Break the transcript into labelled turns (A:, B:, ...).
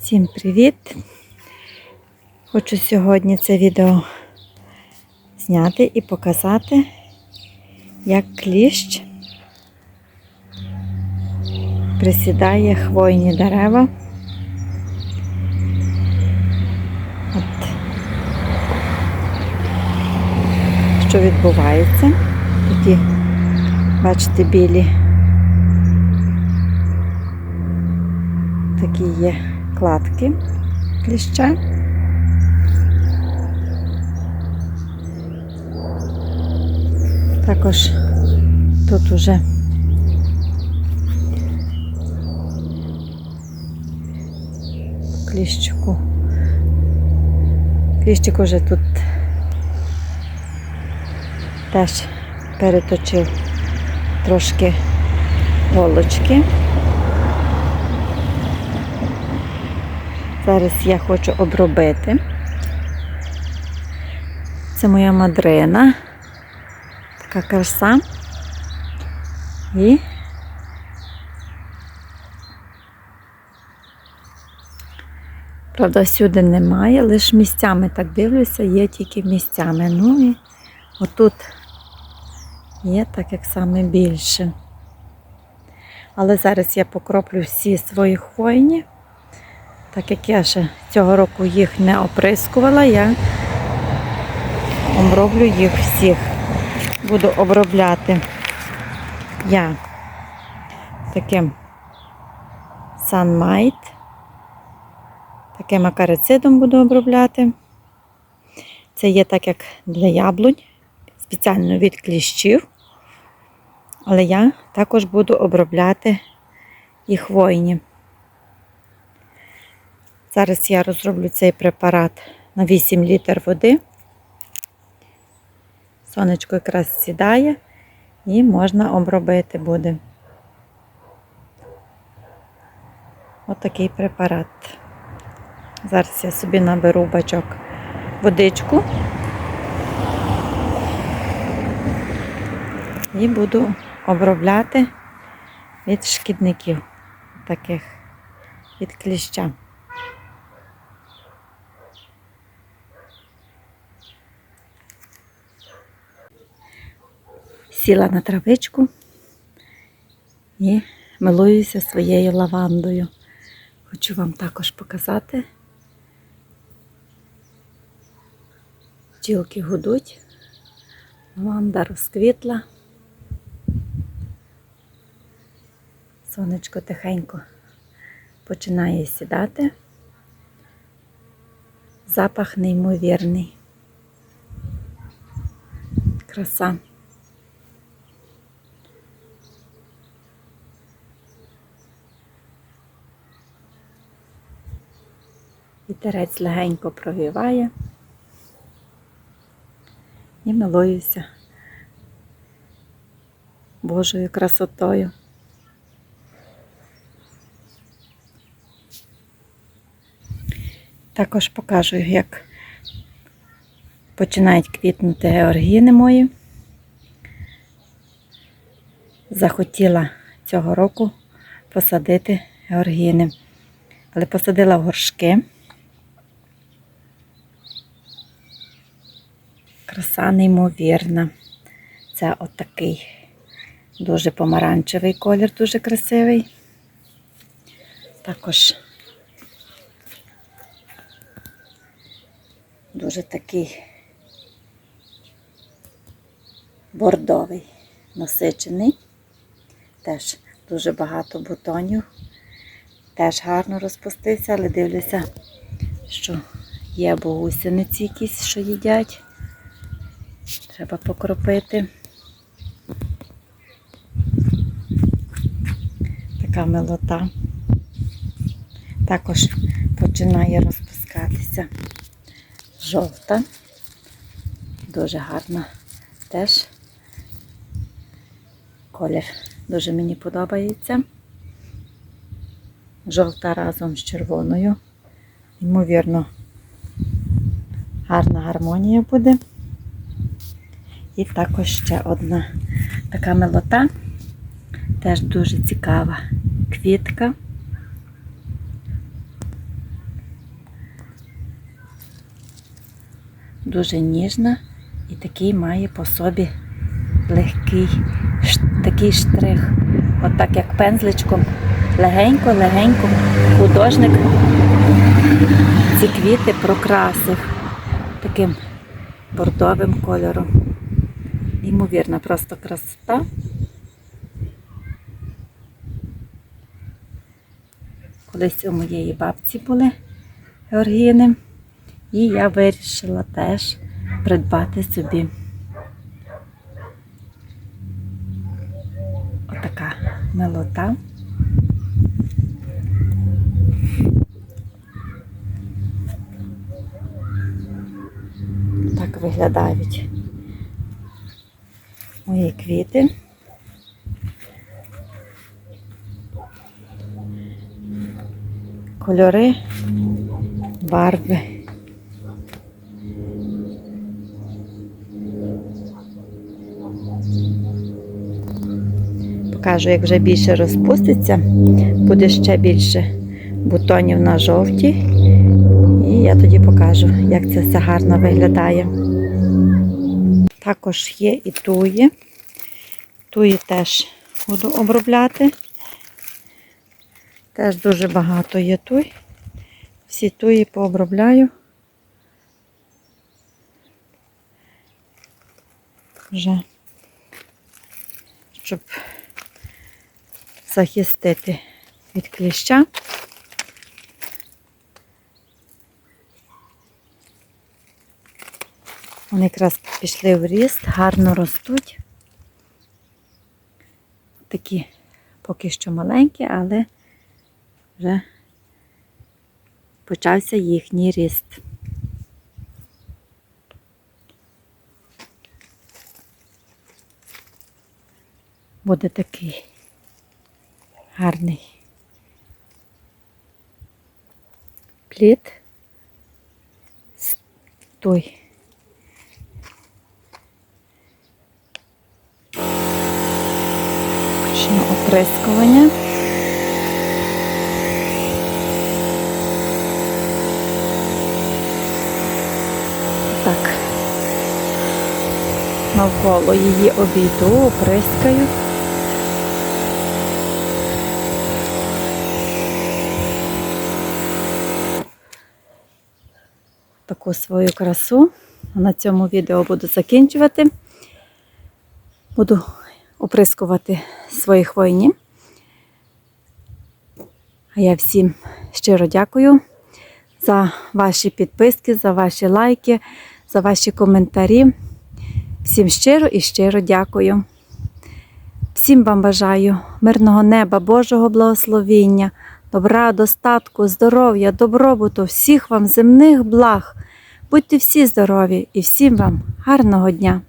A: Всім привіт! Хочу сьогодні це відео зняти і показати, як кліщ присідає хвойні дерева. От. Що відбувається? Такі, бачите, білі. Такі є кладки кліща. Також тут уже кліщику. Кліщик уже тут теж переточив трошки голочки. Зараз я хочу обробити. Це моя мадрина. Така краса. І правда, всюди немає, лише місцями так дивлюся, є тільки місцями. Ну і отут є так, як саме більше. Але зараз я покроплю всі свої хвойні. Так як я ще цього року їх не оприскувала, я оброблю їх всіх. Буду обробляти я таким Sunmite. Таким акарицидом буду обробляти. Це є так, як для яблунь, спеціально від кліщів. Але я також буду обробляти і хвойні. Зараз я розроблю цей препарат на 8 літр води. Сонечко якраз сідає і можна обробити буде. Отакий препарат. Зараз я собі наберу бачок водичку і буду обробляти від шкідників таких від кліща. Сіла на травичку і милуюся своєю лавандою. Хочу вам також показати. Бджілки гудуть, лаванда розквітла. Сонечко тихенько починає сідати. Запах неймовірний. Краса. Вітерець легенько провіває і милуюся Божою красотою. Також покажу, як починають квітнути георгіни мої. Захотіла цього року посадити георгіни, але посадила в горшки. Краса неймовірна. Це отакий дуже помаранчевий колір, дуже красивий. Також дуже такий бордовий, насичений. Теж дуже багато бутонів. Теж гарно розпустився, але дивлюся, що є гусениці якісь, що їдять. Треба покропити. Така милота. Також починає розпускатися жовта. Дуже гарна теж. Колір дуже мені подобається. Жовта разом з червоною. Ймовірно, гарна гармонія буде. І також ще одна така мелота, теж дуже цікава квітка. Дуже ніжна і такий має по собі легкий такий штрих. Отак От як пензличком легенько-легенько художник ці квіти прокрасив таким бордовим кольором. Ймовірна просто красота. Колись у моєї бабці були георгіни, і я вирішила теж придбати собі. Отака милота. Так виглядають мої квіти. Кольори, барви. Покажу, як вже більше розпуститься, буде ще більше бутонів на жовті. І я тоді покажу, як це все гарно виглядає. Також є і туї. Туї теж буду обробляти. Теж дуже багато є туй. Всі туї пообробляю. Вже, щоб захистити від кліща. Вони якраз пішли в ріст, гарно ростуть. Такі поки що маленькі, але вже почався їхній ріст. Буде такий гарний плід. Той. Почну оприскування. Так. Навколо її обійду, оприскаю. Таку свою красу. На цьому відео буду закінчувати. Буду оприскувати свої хвойні. А я всім щиро дякую за ваші підписки, за ваші лайки, за ваші коментарі. Всім щиро і щиро дякую. Всім вам бажаю мирного неба, Божого благословіння, добра, достатку, здоров'я, добробуту, всіх вам земних благ. Будьте всі здорові і всім вам гарного дня!